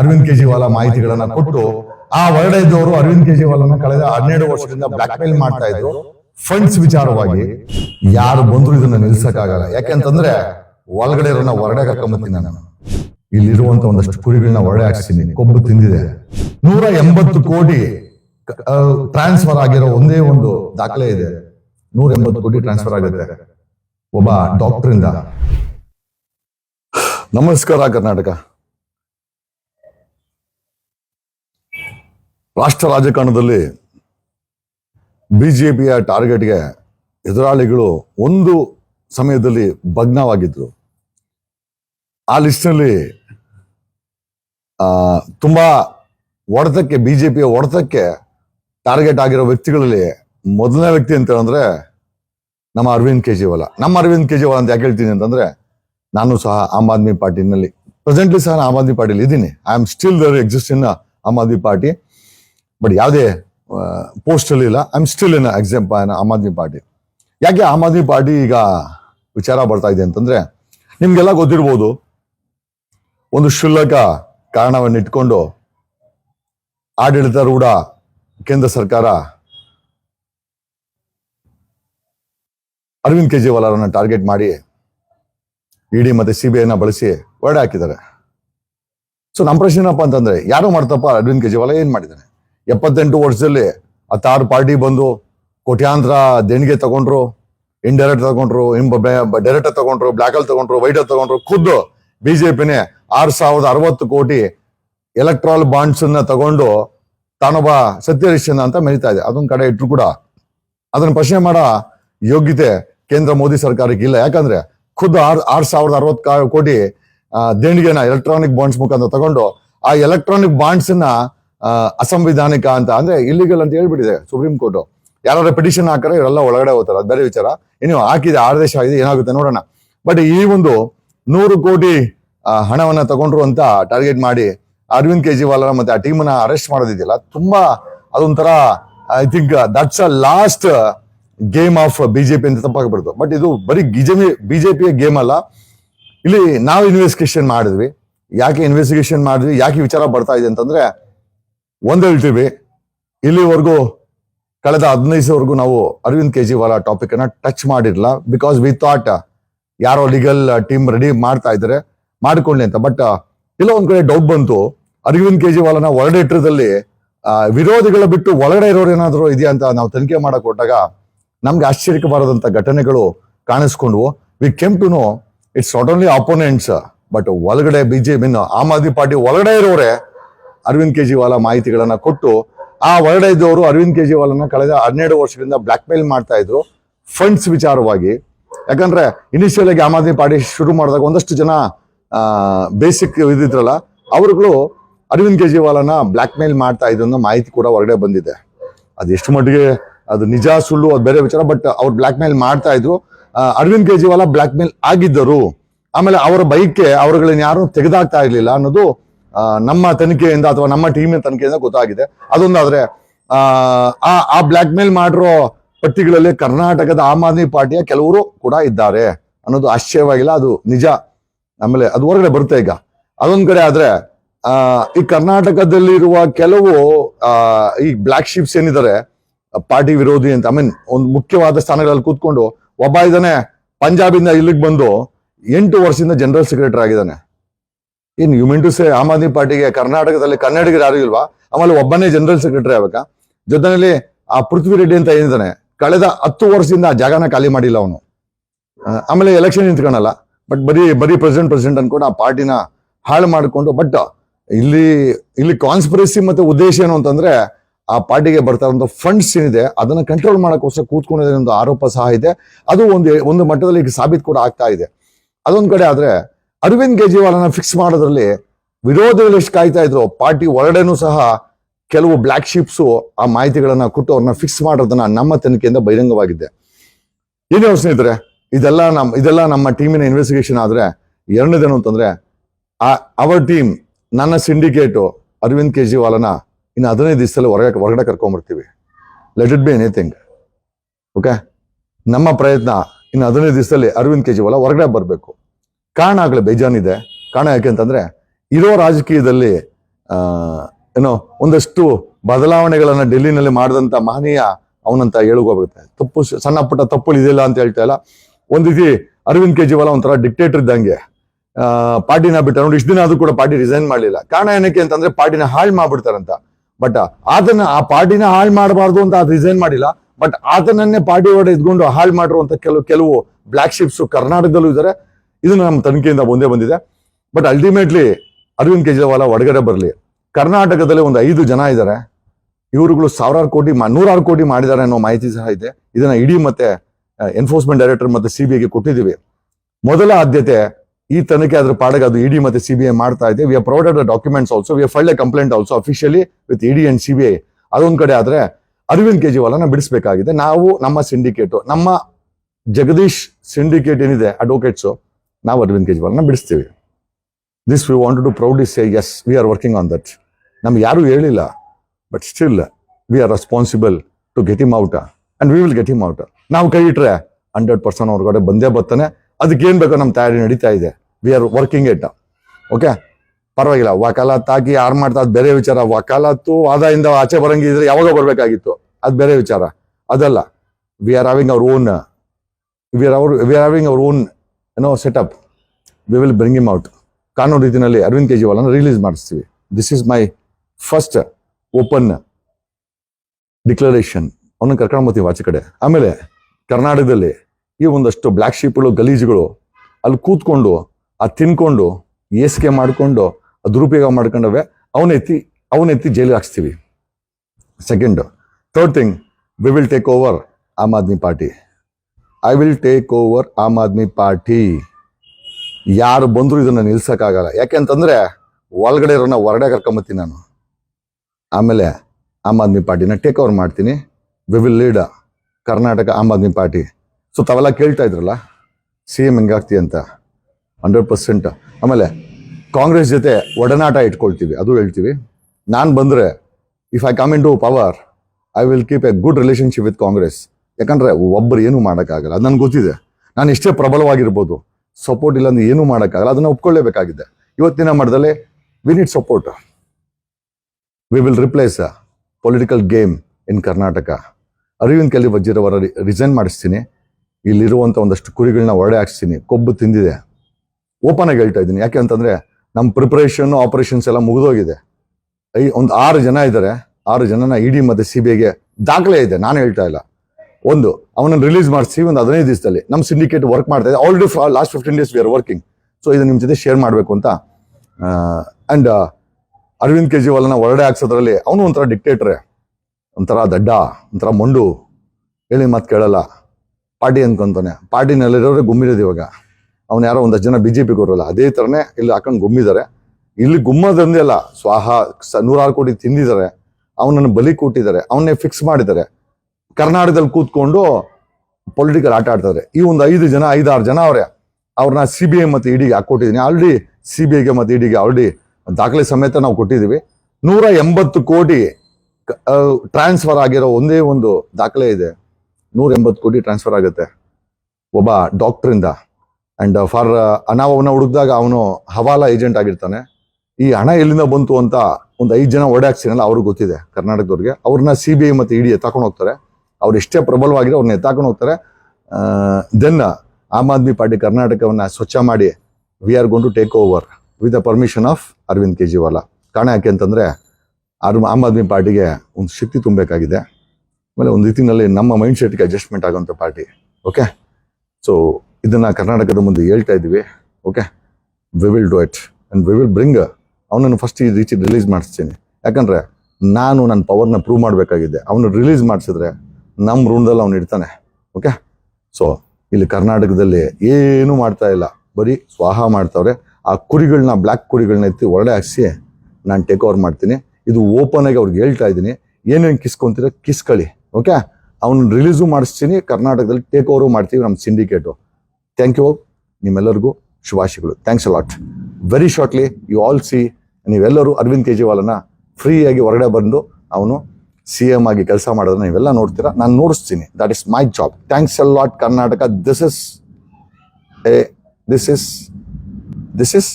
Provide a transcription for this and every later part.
ಅರವಿಂದ್ ಕೇಜ್ರಿವಾಲ ಮಾಹಿತಿಗಳನ್ನ ಕೊಟ್ಟು ಆ ವರ್ಡ ಇದ್ದವರು ಅರವಿಂದ್ ಕೇಜ್ರಿವಾಲನ ಕಳೆದ ಹನ್ನೆರಡು ವರ್ಷದಿಂದ ಬ್ಲಾಕ್ ಮೇಲ್ ಮಾಡ್ತಾ ಇದ್ರು. ಫಂಡ್ಸ್ ವಿಚಾರವಾಗಿ ಯಾರು ಬಂದ್ರು ಇದನ್ನ ನಿಲ್ಸಕ್ಕಾಗಲ್ಲ. ಯಾಕೆಂತಂದ್ರೆ ಒಳಗಡೆ ಇರೋನ ಹೊರಡೆ ಕರ್ಕೊಂಬತ್ತೀನಿ ನಾನು. ಇಲ್ಲಿರುವಂತ ಒಂದಷ್ಟು ಕುರಿಗಳನ್ನ ಹೊರಡೆ ಹಾಕ್ಸ್ತೀನಿ. ಕೊಬ್ಬು ತಿಂದಿದೆ. ನೂರ ಎಂಬತ್ತು ಕೋಟಿ ಟ್ರಾನ್ಸ್ಫರ್ ಆಗಿರೋ ಒಂದೇ ಒಂದು ದಾಖಲೆ ಇದೆ. ನೂರ ಎಂಬತ್ತು ಕೋಟಿ ಟ್ರಾನ್ಸ್ಫರ್ ಆಗುತ್ತೆ. ಒಬ್ಬ ಡಾಕ್ಟರ್ ಇಂದ. ನಮಸ್ಕಾರ ಕರ್ನಾಟಕ. ರಾಷ್ಟ್ರ ರಾಜಕಾರಣದಲ್ಲಿ ಬಿಜೆಪಿಯ ಟಾರ್ಗೆಟ್ಗೆ ಎದುರಾಳಿಗಳು ಒಂದು ಸಮಯದಲ್ಲಿ ಭಗ್ನವಾಗಿದ್ರು. ಆ ಲಿಸ್ಟ್ನಲ್ಲಿ ತುಂಬಾ ಜೆ ಬಿಜೆಪಿಯ ಒಡೆತಕ್ಕೆ ಟಾರ್ಗೆಟ್ ಆಗಿರೋ ವ್ಯಕ್ತಿಗಳಲ್ಲಿ ಮೊದಲನೇ ವ್ಯಕ್ತಿ ಅಂತ ಹೇಳಿದ್ರೆ ನಮ್ಮ ಅರವಿಂದ್ ಕೇಜ್ರಿವಾಲ. ನಮ್ಮ ಅರವಿಂದ್ ಕೇಜ್ರಿವಾಲ್ ಅಂತ ಯಾಕೆ ಹೇಳ್ತೀನಿ ಅಂತಂದ್ರೆ, ನಾನು ಸಹ ಆಮ್ ಆದ್ಮಿ ಪಾರ್ಟಿನಲ್ಲಿ, ಪ್ರೆಸೆಂಟ್ಲಿ ಸಹ ನಾನು ಆಮ್ ಆದ್ಮಿ ಪಾರ್ಟಿಲಿ ಇದ್ದೀನಿ. I am still there exist in Aam Aadmi Party. But ಯಾವುದೇ ಪೋಸ್ಟ್ ಅಲ್ಲಿ ಇಲ್ಲ. I am still in exam Aam Aadmi Party ಯಾಕೆ ಆಮ್ ಆದ್ಮಿ ಪಾರ್ಟಿ ಈಗ ವಿಚಾರ ಬರ್ತಾ ಇದೆ ಅಂತಂದ್ರೆ, ನಿಮ್ಗೆಲ್ಲ ಗೊತ್ತಿರ್ಬೋದು, ಒಂದು ಕ್ಷುಲ್ಲಕ ಕಾರಣವನ್ನು ಇಟ್ಕೊಂಡು ಆಡಳಿತಾರೂಢ ಕೇಂದ್ರ ಸರ್ಕಾರ ಅರವಿಂದ್ ಕೇಜ್ರಿವಾಲ್ ಅವರನ್ನ ಟಾರ್ಗೆಟ್ ಮಾಡಿ ಇಡಿ ಮತ್ತೆ ಸಿಬಿಐನ ಬಳಸಿ ಹೊರಡೆ ಹಾಕಿದ್ದಾರೆ. ಸೊ ನಮ್ಮ ಪ್ರಶ್ನೆ ಏನಪ್ಪ ಅಂತಂದ್ರೆ, ಯಾರು ಮಾಡ್ತಪ್ಪ ಅರವಿಂದ್ ಕೇಜ್ರಿವಾಲ್ ಏನ್ ಮಾಡಿದ್ದಾನೆ ಎಪ್ಪತ್ತೆಂಟು ವರ್ಷದಲ್ಲಿ ಹತ್ತಾರು ಪಾರ್ಟಿ ಬಂದು ಕೋಟ್ಯಾಂತರ ದೇಣಿಗೆ ತಗೊಂಡ್ರು ಇಂಡೈರೆಕ್ಟ್ ತಗೊಂಡ್ರು ಇಂಬ ಡೈರೆಕ್ಟ್ ತಗೊಂಡ್ರು ಬ್ಲಾಕ್ ಅಲ್ಲಿ ತಗೊಂಡ್ರು ವೈಟ್ ಅಲ್ಲಿ ತಗೊಂಡ್ರು ಖುದ್ದು ಬಿಜೆಪಿನೇ ಆರು ಸಾವಿರದ ಅರವತ್ತು ಕೋಟಿ ಎಲೆಕ್ಟ್ರಾಲ್ ಬಾಂಡ್ಸ್ ಅನ್ನ ತಗೊಂಡು ತಾನೊಬ್ಬ ಸತ್ಯರಿಶ್ಚಂದ ಅಂತ ಮೆರಿತಾ ಇದೆ ಅದೊಂದು ಕಡೆ ಇಟ್ರು ಕೂಡ ಅದನ್ನ ಪ್ರಶ್ನೆ ಮಾಡೋ ಯೋಗ್ಯತೆ ಕೇಂದ್ರ ಮೋದಿ ಸರ್ಕಾರಕ್ಕೆ ಇಲ್ಲ. ಯಾಕಂದ್ರೆ ಖುದ್ದು ಆರ್ ಆರ್ ಸಾವಿರದ ಅರವತ್ತು ಕೋಟಿ ದೇಣಿಗೆನ ಎಲೆಕ್ಟ್ರಾನಿಕ್ ಬಾಂಡ್ಸ್ ಮುಖಾಂತರ ತಗೊಂಡು ಆ ಎಲೆಕ್ಟ್ರಾನಿಕ್ ಬಾಂಡ್ಸ್ನ ಆ, ಅಸಂವಿಧಾನಿಕ ಅಂತ, ಅಂದ್ರೆ ಇಲ್ಲಿಗಲ್ ಅಂತ ಹೇಳ್ಬಿಟ್ಟಿದೆ ಸುಪ್ರೀಂ ಕೋರ್ಟ್ ಯಾರು ಪಿಟಿಷನ್ ಹಾಕಿದ್ರೆ ಇವರೆಲ್ಲ ಒಳಗಡೆ ಹೋಗ್ತಾರೆ, ಅದು ಬೇರೆ ವಿಚಾರ. ಇನ್ನು ಹಾಕಿದೆ ಆದೇಶ ಆಗಿದೆ ಏನಾಗುತ್ತೆ ನೋಡೋಣ. ಬಟ್ ಈ ಒಂದು ನೂರು ಕೋಟಿ ಹಣವನ್ನ ತಗೊಂಡ್ರು ಅಂತ ಟಾರ್ಗೆಟ್ ಮಾಡಿ ಅರವಿಂದ್ ಕೇಜ್ರಿವಾಲ್ ಮತ್ತೆ ಆ ಟೀಮನ್ನ ಅರೆಸ್ಟ್ ಮಾಡೋದಿದೆಯಲ್ಲ, ತುಂಬಾ ಅದೊಂಥರ I think that's a lost game of BJP ಅಂತ ತಪ್ಪಾಗ್ಬಿಡ್ತು ಬಟ್ ಇದು ಬರೀ ಗಿಜಮಿ ಬಿಜೆಪಿಯ ಗೇಮ್ ಅಲ್ಲ. ಇಲ್ಲಿ ನಾವು ಇನ್ವೆಸ್ಟಿಗೇಷನ್ ಮಾಡಿದ್ವಿ. ಯಾಕೆ ಇನ್ವೆಸ್ಟಿಗೇಷನ್ ಮಾಡಿದ್ವಿ? ಯಾಕೆ ವಿಚಾರ ಬರ್ತಾ ಇದೆ ಅಂತಂದ್ರೆ ಒಂದ್ ಹೇಳ್ತೀವಿ, ಇಲ್ಲಿವರೆಗೂ ಕಳೆದ ಹದಿನೈದುವರೆಗೂ ನಾವು ಅರವಿಂದ್ ಕೇಜ್ರಿವಾಲ್ ಟಾಪಿಕ್ ಅನ್ನ ಟಚ್ ಮಾಡಿರಲ್ಲ ಬಿಕಾಸ್ ವಿ ಥಾಟ್ ಯಾರೋ ಲೀಗಲ್ ಟೀಮ್ ರೆಡಿ ಮಾಡ್ತಾ ಇದ್ದಾರೆ, ಮಾಡ್ಕೊಳ್ಳಿ ಅಂತ. ಬಟ್ ಇಲ್ಲ ಒಂದ್ ಕಡೆ ಡೌಟ್ ಬಂತು. ಅರವಿಂದ್ ಕೇಜ್ರಿವಾಲ್ನ ಹೊರಗಡೆ ಇಟ್ಟರದಲ್ಲಿ ವಿರೋಧಿಗಳ ಬಿಟ್ಟು ಒಳಗಡೆ ಇರೋರು ಏನಾದರೂ ಇದೆಯಾ ಅಂತ ನಾವು ತನಿಖೆ ಮಾಡಕ್ ನಮ್ಗೆ ಆಶ್ಚರ್ಯಕರವಾದಂತ ಘಟನೆಗಳು ಕಾಣಿಸ್ಕೊಂಡ್ವು. We came to know it's not only opponents but ಒಳಗಡೆ ಬಿಜೆಪಿ ಆಮ್ ಆದ್ಮಿ ಪಾರ್ಟಿ ಒಳಗಡೆ ಇರೋರೆ ಅರವಿಂದ್ ಕೇಜ್ರಿವಾಲ ಮಾಹಿತಿಗಳನ್ನು ಕೊಟ್ಟು ಆ ವರ್ಡ ಇದ್ದವರು ಅರವಿಂದ್ ಕೇಜ್ರಿವಾಲ್ನ ಕಳೆದ ಹನ್ನೆರಡು ವರ್ಷದಿಂದ ಬ್ಲ್ಯಾಕ್ ಮೇಲ್ ಮಾಡ್ತಾ ಇದ್ರು. ಫಂಡ್ಸ್ ವಿಚಾರವಾಗಿ. ಯಾಕಂದ್ರೆ ಇನಿಷಿಯಲ್ ಆಗಿ ಆಮ್ ಆದ್ಮಿ ಪಾರ್ಟಿ ಶುರು ಮಾಡಿದಾಗ ಒಂದಷ್ಟು ಜನ ಬೇಸಿಕ್ ಇದಿದ್ರಲ್ಲ ಅವರುಗಳು ಅರವಿಂದ್ ಕೇಜ್ರಿವಾಲನ ಬ್ಲ್ಯಾಕ್ ಮೇಲ್ ಮಾಡ್ತಾ ಇದ್ರು ಅನ್ನೋ ಮಾಹಿತಿ ಕೂಡ ಹೊರಗಡೆ ಬಂದಿದೆ. ಅದು ಎಷ್ಟು ಮಟ್ಟಿಗೆ ಅದು ನಿಜ, ಸುಳ್ಳು, ಅದು ಬೇರೆ ವಿಚಾರ ಬಟ್ ಅವ್ರು ಬ್ಲ್ಯಾಕ್ ಮೇಲ್ ಮಾಡ್ತಾ ಇದ್ರು. ಅರವಿಂದ್ ಕೇಜ್ರಿವಾಲ ಬ್ಲಾಕ್ ಮೇಲ್ ಆಗಿದ್ದರು. ಆಮೇಲೆ ಅವರ ಬೈಕ್ಗೆ ಅವರುಗಳನ್ನ ಯಾರು ತೆಗೆದಾಕ್ತಾ ಇರ್ಲಿಲ್ಲ ಅನ್ನೋದು ನಮ್ಮ ತನಿಖೆಯಿಂದ ಅಥವಾ ನಮ್ಮ ಟೀಮಿನ ತನಿಖೆಯಿಂದ ಗೊತ್ತಾಗಿದೆ. ಅದೊಂದಾದ್ರೆ ಆ, ಆ ಬ್ಲ್ಯಾಕ್ ಮೇಲ್ ಮಾಡಿರೋ ಪಟ್ಟಿಗಳಲ್ಲಿ ಕರ್ನಾಟಕದ ಆಮ್ ಆದ್ಮಿ ಪಾರ್ಟಿಯ ಕೆಲವರು ಕೂಡ ಇದ್ದಾರೆ. ಅನ್ನೋದು ಆಶ್ಚರ್ಯವಾಗಿಲ್ಲ ಅದು ನಿಜ. ಆಮೇಲೆ ಅದು ಹೊರಗಡೆ ಬರುತ್ತೆ ಈಗ. ಅದೊಂದ್ ಕಡೆ ಆದ್ರೆ ಆ ಈ ಕರ್ನಾಟಕದಲ್ಲಿರುವ ಕೆಲವು ಈ ಬ್ಲ್ಯಾಕ್ ಶಿಪ್ಸ್ ಏನಿದ್ದಾರೆ ಪಾರ್ಟಿ ವಿರೋಧಿ ಅಂತ ಐ ಮೀನ್ ಒಂದು ಮುಖ್ಯವಾದ ಸ್ಥಾನಗಳಲ್ಲಿ ಕೂತ್ಕೊಂಡು ಒಬ್ಬ ಇದ್ದಾನೆ ಪಂಜಾಬಿಂದ ಇಲ್ಲಿಗೆ ಬಂದು ಎಂಟು ವರ್ಷದಿಂದ ಜನರಲ್ ಸೆಕ್ರೆಟರಿ ಆಗಿದ್ದಾನೆ. In you mean to say Aam Aadmi ಪಾರ್ಟಿಗೆ ಕರ್ನಾಟಕದಲ್ಲಿ ಕನ್ನಡಿಗರು ಯಾರು ಇಲ್ವಾ? ಆಮೇಲೆ ಒಬ್ಬನೇ ಜನರಲ್ ಸೆಕ್ರೆಟರಿ ಆಗ್ಬೇಕಾ? ಜೊತೆನಲ್ಲಿ ಆ ಪೃಥ್ವಿ ರೆಡ್ಡಿ ಅಂತ ಏನಿದ್ದಾನೆ, ಕಳೆದ ಹತ್ತು ವರ್ಷದಿಂದ ಆ ಜಾಗನ ಖಾಲಿ ಮಾಡಿಲ್ಲ ಅವನು. ಆಮೇಲೆ ಎಲೆಕ್ಷನ್ ನಿಂತ್ಕೊಳಲ್ಲ ಬಟ್ ಬರೀ ಬರೀ ಪ್ರೆಸಿಡೆಂಟ್ ಪ್ರೆಸಿಡೆಂಟ್ ಅನ್ಕೊಂಡು ಆ ಪಾರ್ಟಿನ ಹಾಳು ಮಾಡಿಕೊಂಡು ಬಟ್ ಇಲ್ಲಿ ಇಲ್ಲಿ ಕಾನ್ಸ್ಪಿರಸಿ ಮತ್ತೆ ಉದ್ದೇಶ ಏನು ಅಂತಂದ್ರೆ ಆ ಪಾರ್ಟಿಗೆ ಬರ್ತಾ ಇರೋ ಫಂಡ್ಸ್ ಏನಿದೆ, ಅದನ್ನ ಕಂಟ್ರೋಲ್ ಮಾಡೋಕ್ಕೋಸ್ಕರ ಕೂತ್ಕೊಂಡಿದೆ ಒಂದು ಆರೋಪ ಸಹ ಇದೆ. ಅದು ಒಂದು ಒಂದು ಮಟ್ಟದಲ್ಲಿ ಈಗ ಸಾಬೀತು ಕೂಡ ಆಗ್ತಾ ಇದೆ. ಅದೊಂದು ಕಡೆ ಆದ್ರೆ ಅರವಿಂದ್ ಕೇಜ್ರಿವಾಲ್ನ ಫಿಕ್ಸ್ ಮಾಡೋದ್ರಲ್ಲಿ ವಿರೋಧಿಗಳು ಎಷ್ಟು ಕಾಯ್ತಾ ಇದ್ರು, ಪಾರ್ಟಿ ಹೊರಗಡೆನೂ ಸಹ ಕೆಲವು ಬ್ಲಾಕ್ ಶಿಪ್ಸು ಆ ಮಾಹಿತಿಗಳನ್ನ ಕೊಟ್ಟು ಅವ್ರನ್ನ ಫಿಕ್ಸ್ ಮಾಡೋದನ್ನ ನಮ್ಮ ತನಿಖೆಯಿಂದ ಬಹಿರಂಗವಾಗಿದೆ. ಏನೇ ಸ್ನೇಹಿತರೆ ಇದೆಲ್ಲ ನಮ್ಮ ಇದೆಲ್ಲ ನಮ್ಮ ಟೀಮಿನ ಇನ್ವೆಸ್ಟಿಗೇಷನ್ ಆದ್ರೆ ಎರಡನೇದೇನು ಅಂತಂದ್ರೆ, ಆ ಅವರ್ ಟೀಮ್ ನನ್ನ ಸಿಂಡಿಕೇಟು ಅರವಿಂದ್ ಕೇಜ್ರಿವಾಲನ ಇನ್ನು ಹದಿನೈದು ದಿವಸದಲ್ಲಿ ಹೊರಗಡೆ ಹೊರಗಡೆ ಕರ್ಕೊಂಡ್ಬರ್ತೀವಿ let it be anything okay ನಮ್ಮ ಪ್ರಯತ್ನ ಇನ್ನು ಹದಿನೈದು ದಿವಸದಲ್ಲಿ ಅರವಿಂದ್ ಕೇಜ್ರಿವಾಲ ಹೊರಗಡೆ ಬರಬೇಕು. ಕಾರಣ ಆಗಲೇ ಬೇಜಾನಿದೆ. ಕಾರಣ ಯಾಕೆ ಅಂತಂದ್ರೆ, ಇರೋ ರಾಜಕೀಯದಲ್ಲಿ ಏನೋ ಒಂದಷ್ಟು ಬದಲಾವಣೆಗಳನ್ನು ಡೆಲ್ಲಿನಲ್ಲಿ ಮಾಡಿದಂತ ಮಹನೀಯ ಅವನಂತ ಹೇಳುಗೋಗುತ್ತೆ ತಪ್ಪು ಸಣ್ಣ ಪುಟ್ಟ ತಪ್ಪುಗಳು ಅಂತ ಹೇಳ್ತಾ ಇಲ್ಲ. ಒಂದ್ ರೀತಿ ಅರವಿಂದ್ ಕೇಜ್ರಿವಾಲ್ ಒಂಥರ ಡಿಕ್ಟೇಟರ್ ಇದ್ದಂಗೆ ಪಾರ್ಟಿನ ಬಿಟ್ಟ, ನೋಡಿ ಇಷ್ಟು ದಿನ ಆದ್ರೂ ಕೂಡ ಪಾರ್ಟಿ ರಿಸೈನ್ ಮಾಡಲಿಲ್ಲ. ಕಾರಣ ಏನಕ್ಕೆ ಅಂತಂದ್ರೆ ಪಾರ್ಟಿನ ಹಾಳು ಮಾಡ್ಬಿಡ್ತಾರಂತ. ಬಟ್ ಅದನ್ನ, ಆ ಪಾರ್ಟಿನ ಹಾಳು ಮಾಡಬಾರ್ದು ಅಂತ ಅದು ರಿಸೈನ್ ಮಾಡಿಲ್ಲ. ಬಟ್ ಆತನನ್ನೇ ಪಾರ್ಟಿ ಒಡೆ ಇದ್ಕೊಂಡು ಹಾಳು ಮಾಡಿರುವಂತ ಕೆಲವು ಕೆಲವು ಬ್ಲಾಕ್ ಶಿಪ್ಸ್ ಕರ್ನಾಟಕದಲ್ಲೂ ಇದ್ದಾರೆ. ಇದು ನಮ್ಮ ತನಿಖೆಯಿಂದ ಮುಂದೆ ಬಂದಿದೆ. ಬಟ್ ಅಲ್ಟಿಮೇಟ್ಲಿ ಅರವಿಂದ್ ಕೇಜ್ರಿವಾಲ ಒಳಗಡೆ ಬರಲಿ. ಕರ್ನಾಟಕದಲ್ಲಿ ಒಂದು ಐದು ಜನ ಇದ್ದಾರೆ ಇವರುಗಳು ಸಾವಿರಾರು ಕೋಟಿ ನೂರಾರು ಕೋಟಿ ಮಾಡಿದ್ದಾರೆ ಅನ್ನೋ ಮಾಹಿತಿ ಸಹ ಇದೆ. ಇದನ್ನ ಇಡೀ ಮತ್ತೆ ಎನ್ಫೋರ್ಸ್ಮೆಂಟ್ ಡೈರೆಕ್ಟರ್ ಮತ್ತೆ ಗೆ ಕೊಟ್ಟಿದ್ದೀವಿ. ಮೊದಲ ಆದ್ಯತೆ ಈ ತನಿಖೆ ಅದ್ರ ಪಾಡಗೆ ಅದು ಇಡಿ ಮತ್ತೆ ಸಿಬಿಐ ಮಾಡ್ತಾ ಇದೆ. We provided documents also we filed a complaint also officially with ED and CBI ಅದೊಂದ್ ಕಡೆ ಆದ್ರೆ ಅರವಿಂದ್ ಕೇಜ್ರಿವಾಲ್ನ ಬಿಡಿಸಬೇಕಾಗಿದೆ. ನಾವು ನಮ್ಮ ಸಿಂಡಿಕೇಟ್ ನಮ್ಮ ಜಗದೀಶ್ ಸಿಂಡಿಕೇಟ್ ಏನಿದೆ ಅಡ್ವೊಕೇಟ್ಸ್ ನಾವು ಅರವಿಂದ್ ಕೇಜ್ರಿವಾಲ್ನ ಬಿಡಿಸ್ತೀವಿ. This we want to proudly say as we are working on that ನಮ್ಗೆ ಯಾರು ಹೇಳಿಲ್ಲ but still we are responsible to get him out and we will get him out ನಾವು ಕೈ ಇಟ್ಟರೆ ಹಂಡ್ರೆಡ್ ಪರ್ಸೆಂಟ್ ಹೊರಗಡೆ ಬಂದೇ ಬರ್ತಾನೆ. ಅದಕ್ಕೆ ಏನು ಬೇಕೋ ನಮ್ಮ ತಯಾರಿ ನಡೀತಾ ಇದೆ. We are working it okay ಪರವಾಗಿಲ್ಲ, ವಕಾಲತ್ ಹಾಕಿ ಯಾರು ಮಾಡ್ತಾ, ಅದು ಬೇರೆ ವಿಚಾರ. ವಕಾಲತ್ತು ಆದಾಯಿಂದ ಆಚೆ ಬರಂಗಿದ್ರೆ ಯಾವಾಗ ಬರಬೇಕಾಗಿತ್ತು. ಅದು ಬೇರೆ ವಿಚಾರ. ಅದಲ್ಲ ವಿ ಆರ್ ಹ್ಯಾವಿಂಗ್ ಅವ್ರ own we are our we are having ಅವ್ರ ಓನ್ ಏನೋ setup we will bring him out ಕಾನೂನು ರೀತಿಯಲ್ಲಿ ಅರವಿಂದ್ ಕೇಜ್ರಿವಾಲ್ ರಿಲೀಸ್ ಮಾಡಿಸ್ತೀವಿ. This is my first open declaration ಅವನ್ನ ಕರ್ಕೊಂಡು ಬರ್ತೀವಿ ಆಚೆ ಕಡೆ. ಆಮೇಲೆ ಕರ್ನಾಟಕದಲ್ಲಿ ಈ ಒಂದಷ್ಟು ಬ್ಲ್ಯಾಕ್ ಶೀಪ್ಗಳು ಗಲೀಜುಗಳು, ಅಲ್ಲಿ ಕೂತ್ಕೊಂಡು, ಆ ತಿನ್ಕೊಂಡು ಏಸಿಗೆ ಮಾಡಿಕೊಂಡು ದುರುಪಯೋಗ ಮಾಡ್ಕೊಂಡವೆ ಅವನೆತ್ತಿ ಅವನೆತ್ತಿ ಅವನ ಜೈಲಿಗೆ ಹಾಕ್ಸ್ತೀವಿ. Second third thing we will take over Aam Aadmi Party I will take over Aam Aadmi Party. ಯಾರು ಬಂದ್ರು ಇದನ್ನ ನಿಲ್ಸೋಕ್ಕಾಗಲ್ಲ. ಯಾಕೆಂತಂದ್ರೆ ಒಳಗಡೆ ಇರೋನ ಹೊರಗಡೆ ಕರ್ಕೊಂಬತ್ತೀನಿ ನಾನು. ಆಮೇಲೆ ಆಮ್ ಆದ್ಮಿ ಪಾರ್ಟಿನ ಟೇಕ್ ಓವರ್ ಮಾಡ್ತೀನಿ. We will lead Karnataka Aam Aadmi Party. So ತಾವೆಲ್ಲ ಕೇಳ್ತಾ ಇದ್ರಲ್ಲ? ಸಿ ಎಂ ಹೆಂಗಾಗ್ತಿ ಅಂತ? ಹಂಡ್ರೆಡ್ ಪರ್ಸೆಂಟ್ ಆಮೇಲೆ ಕಾಂಗ್ರೆಸ್ ಜೊತೆ ಒಡನಾಟ ಇಟ್ಕೊಳ್ತೀವಿ, ಅದು ಹೇಳ್ತೀವಿ. ನಾನು ಬಂದರೆ if I come into power I will keep a good relationship with Congress. ಯಾಕಂದ್ರೆ ಒಬ್ಬರು ಏನು ಮಾಡೋಕ್ಕಾಗಲ್ಲ. ಅದು ನನ್ಗೆ ಗೊತ್ತಿದೆ. ನಾನು ಎಷ್ಟೇ ಪ್ರಬಲವಾಗಿರ್ಬೋದು ಸಪೋರ್ಟ್ ಇಲ್ಲ ಅಂದ್ರೆ ಏನೂ ಮಾಡೋಕ್ಕಾಗಲ್ಲ. ಅದನ್ನ ಒಪ್ಕೊಳ್ಳೇಬೇಕಾಗಿದೆ. ಇವತ್ತಿನ ಮಟ್ಟದಲ್ಲಿ we need support we will replace political game in Karnataka Arvind ಕೆಲಿ ವಜ್ರವರ ರಿಸೈನ್ ಮಾಡಿಸ್ತೀನಿ. ಇಲ್ಲಿರುವಂಥ ಒಂದಷ್ಟು ಕುರಿಗಳನ್ನ ಹೊರಡೆ ಹಾಕ್ಸ್ತೀನಿ. ಕೊಬ್ಬು ತಿಂದಿದೆ. ಓಪನ್ ಆಗಿ ಹೇಳ್ತಾ ಇದ್ದೀನಿ. ಯಾಕೆ ಅಂತಂದರೆ ನಮ್ಮ ಪ್ರಿಪ್ರೇಷನ್ನು ಆಪರೇಷನ್ಸ್ ಎಲ್ಲ ಮುಗಿದೋಗಿದೆ. ಐ, ಒಂದು ಆರು ಜನ ಇದ್ದಾರೆ ಆರು ಜನನ ಇಡಿ ಮತ್ತೆ ಸಿ ಬಿ ಐಗೆ ದಾಖಲೆ ಇದೆ. ನಾನು ಹೇಳ್ತಾ ಇಲ್ಲ. ಒಂದು, ಅವನನ್ನು ರಿಲೀಸ್ ಮಾಡಿಸಿ ಒಂದು ಹದಿನೈದು ದಿವಸದಲ್ಲಿ ನಮ್ಮ ಸಿಂಡಿಕೇಟ್ ವರ್ಕ್ ಮಾಡ್ತಾ ಇದೆ. Already last fifteen days we are working so ಇದು ನಿಮ್ಮ ಜೊತೆ ಶೇರ್ ಮಾಡಬೇಕು ಅಂತ ಅಂಡ್ ಅರವಿಂದ್ ಕೇಜ್ರಿವಾಲ್ನ ಹೊರಡೆ ಹಾಕ್ಸೋದ್ರಲ್ಲಿ ಅವನು ಒಂಥರ ಡಿಕ್ಟೇಟ್ರೆ ಒಂಥರ ದಡ್ಡ, ಒಂಥರ ಮೊಂಡು. ಹೇಳಿ ಮಾತು ಕೇಳಲ್ಲ. ಪಾರ್ಟಿ ಅನ್ಕೊಂತಾನೆ. ಪಾರ್ಟಿನಲ್ಲಿರೋರೆ ಗುಮ್ಮಿರೋದು ಇವಾಗ. ಅವ್ನು ಯಾರೋ ಒಂದಷ್ಟು ಜನ ಬಿ ಜೆ ಪಿ ಕೊಡೋಲ್ಲ ಅದೇ ಥರನೇ ಇಲ್ಲಿ ಹಾಕೊಂಡು ಗುಮ್ಮಿದ್ದಾರೆ ಇಲ್ಲಿ ಗುಮ್ಮದಂದೇ ಅಲ್ಲ, ಸ್ವಾಹ ನೂರಾರು ಕೋಟಿ ತಿಂದಿದ್ದಾರೆ. ಅವನನ್ನು ಬಲಿ ಕೊಟ್ಟಿದ್ದಾರೆ. ಅವನ್ನೇ ಫಿಕ್ಸ್ ಮಾಡಿದ್ದಾರೆ. ಕರ್ನಾಟಕದಲ್ಲಿ ಕೂತ್ಕೊಂಡು ಪೊಲಿಟಿಕಲ್ ಆಟ ಆಡ್ತಾರೆ ಈ ಒಂದು ಐದು ಜನ, ಐದಾರು ಜನ ಅವರೇ ಅವ್ರನ್ನ ಸಿ ಬಿ ಐ ಮತ್ತು ಇಡಿಗೆ ಹಾಕೊಟ್ಟಿದ್ದೀನಿ. ಆಲ್ರೆಡಿ ಸಿ ಬಿ ಐಗೆ ಮತ್ತು ಇಡಿಗೆ ಆಲ್ರೆಡಿ ದಾಖಲೆ ಸಮೇತ ನಾವು ಕೊಟ್ಟಿದ್ದೀವಿ. ನೂರ ಎಂಬತ್ತು ಕೋಟಿ ಟ್ರಾನ್ಸ್ಫರ್ ಆಗಿರೋ ಒಂದೇ ಒಂದು ದಾಖಲೆ ಇದೆ. ನೂರ ಎಂಬತ್ತು ಕೋಟಿ ಟ್ರಾನ್ಸ್ಫರ್ ಆಗುತ್ತೆ. ಒಬ್ಬ ಡಾಕ್ಟ್ರಿಂದ ಆ್ಯಂಡ್ ಫಾರ್ ಅನಾವನ್ನ ಹುಡುಕಿದಾಗ ಅವನು ಹವಾಲಾ ಏಜೆಂಟ್ ಆಗಿರ್ತಾನೆ. ಈ ಹಣ ಎಲ್ಲಿಂದ ಬಂತು ಅಂತ ಒಂದು ಐದು ಜನ ಓಡಾಕ್ಸಿನಲ್ಲ ಅವ್ರಿಗೆ ಗೊತ್ತಿದೆ. ಕರ್ನಾಟಕದವ್ರಿಗೆ. ಅವ್ರನ್ನ ಸಿ ಬಿ ಐ ಮತ್ತು ಇಡಿ ತಗೊಂಡು ಹೋಗ್ತಾರೆ. ಅವ್ರು ಎಷ್ಟೇ ಪ್ರಬಲವಾಗಿದೆ ಅವ್ರನ್ನ ಎತ್ತಾಕೊಂಡು ಹೋಗ್ತಾರೆ. ದೆನ್ ಆಮ್ ಆದ್ಮಿ ಪಾರ್ಟಿ ಕರ್ನಾಟಕವನ್ನ ಸ್ವಚ್ಛ ಮಾಡಿ we are gone to take over with the permission of Arvind Kejriwal. ಕಾರಣ ಯಾಕೆ ಅಂತಂದ್ರೆ ಆರ್, ಆಮ್ ಆದ್ಮಿ ಪಾರ್ಟಿಗೆ ಒಂದು ಶಕ್ತಿ ತುಂಬಬೇಕಾಗಿದೆ. ಆಮೇಲೆ ಒಂದು ರೀತಿಯಲ್ಲಿ ನಮ್ಮ ಮೈಂಡ್ ಸೆಟ್ಗೆ ಅಡ್ಜಸ್ಟ್ಮೆಂಟ್ ಆಗುವಂಥ ಪಾರ್ಟಿ ಓಕೆ ಸೊ ಇದನ್ನ ಕರ್ನಾಟಕದ ಮುಂದೆ ಹೇಳ್ತಾ ಇದ್ದೀವಿ okay we will do it and we will bring ಅವನನ್ನು ಫಸ್ಟ್ ಈ ರೀತಿ ರಿಲೀಸ್ ಮಾಡಿಸ್ತೀನಿ. ಯಾಕಂದ್ರೆ ನಾನು ನನ್ನ ಪವರ್ನ ಪ್ರೂವ್ ಮಾಡಬೇಕಾಗಿದೆ. ಅವನು ರಿಲೀಸ್ ಮಾಡಿಸಿದ್ರೆ ನಮ್ಮ ರೂಮ್ದಲ್ಲಿ ಅವನು ಇಡ್ತಾನೆ ಓಕೆ ಸೊ ಇಲ್ಲಿ ಕರ್ನಾಟಕದಲ್ಲಿ ಏನೂ ಮಾಡ್ತಾ ಇಲ್ಲ. ಬರೀ ಸ್ವಾಹ ಮಾಡ್ತಾವ್ರೆ. ಆ ಕುರಿಗಳನ್ನ ಬ್ಲ್ಯಾಕ್ ಕುರಿಗಳನ್ನ ಎತ್ತಿ ಹೊರಡೆ ಹಾಕ್ಸಿ ನಾನು ಟೇಕ್ ಓವರ್ ಮಾಡ್ತೀನಿ. ಇದು ಓಪನ್ ಆಗಿ ಅವ್ರಿಗೆ ಹೇಳ್ತಾ ಇದ್ದೀನಿ. ಏನೇನು ಕಿಸ್ಕೊಂತೀರ ಕಿಸ್ಕಳಿ ಓಕೆ ಅವ್ನು ರಿಲೀಸು ಮಾಡಿಸ್ತೀನಿ, ಕರ್ನಾಟಕದಲ್ಲಿ ಟೇಕ್ ಓವರು ಮಾಡ್ತೀವಿ ನಮ್ಮ ಸಿಂಡಿಕೇಟು ಥ್ಯಾಂಕ್ ಯು ನಿಮ್ಮೆಲ್ಲರಿಗೂ ಶುಭಾಶಯಗಳು. Thanks a lot very shortly you all see ನೀವೆಲ್ಲರೂ ಅರವಿಂದ್ ಕೇಜ್ರಿವಾಲನ್ನು ಫ್ರೀಯಾಗಿ ಹೊರಗಡೆ ಬಂದು ಅವನು ಸಿ ಎಂ ಆಗಿ ಕೆಲಸ ಮಾಡೋದನ್ನ ನೀವೆಲ್ಲ ನೋಡ್ತೀರಾ? ನಾನು ನೋಡಿಸ್ತೀನಿ. That is my job thanks a lot Karnataka this is a this is this is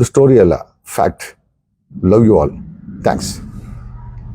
the story ಅಲ್ಲ. Fact love you all thanks